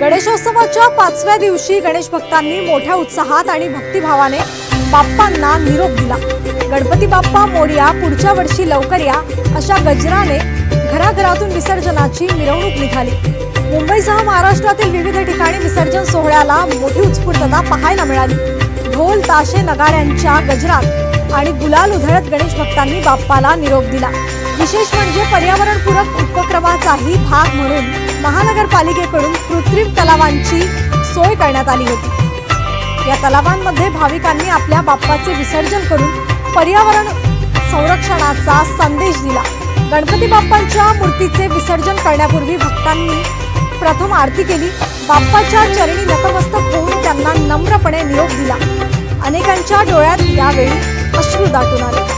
गणेशोत्सवाच्या पाचव्या दिवशी गणेश भक्तांनी मोठ्या उत्साहात आणि भक्तिभावाने बाप्पांना निरोप दिला. गणपती बाप्पा मोर्या पुढच्या वर्षी लवकर या अशा गजराने घराघरातून विसर्जनाची मिरवणूक निघाली. मुंबईसह महाराष्ट्रातील विविध ठिकाणी विसर्जन सोहळ्याला मोठी उत्स्फूर्तता पाहायला मिळाली. ढोल ताशे नगाऱ्यांच्या गजरात आणि गुलाल उधळत गणेश भक्तांनी बाप्पाला निरोप दिला. विशेष म्हणजे पर्यावरणपूरक उपक्रमाचाही भाग म्हणून महानगरपालिकेकडून कृत्रिम तलावांची सोय करण्यात आली होती. या तलावांमध्ये भाविकांनी आपल्या बाप्पाचे विसर्जन करून पर्यावरण संरक्षणाचा संदेश दिला. गणपती बाप्पांच्या मूर्तीचे विसर्जन करण्यापूर्वी भक्तांनी प्रथम आरती केली. बाप्पाच्या चरणी नतमस्तक होऊन त्यांना नम्रपणे निरोप दिला. अनेकांच्या डोळ्यात यावेळी अश्रू दाटून आले.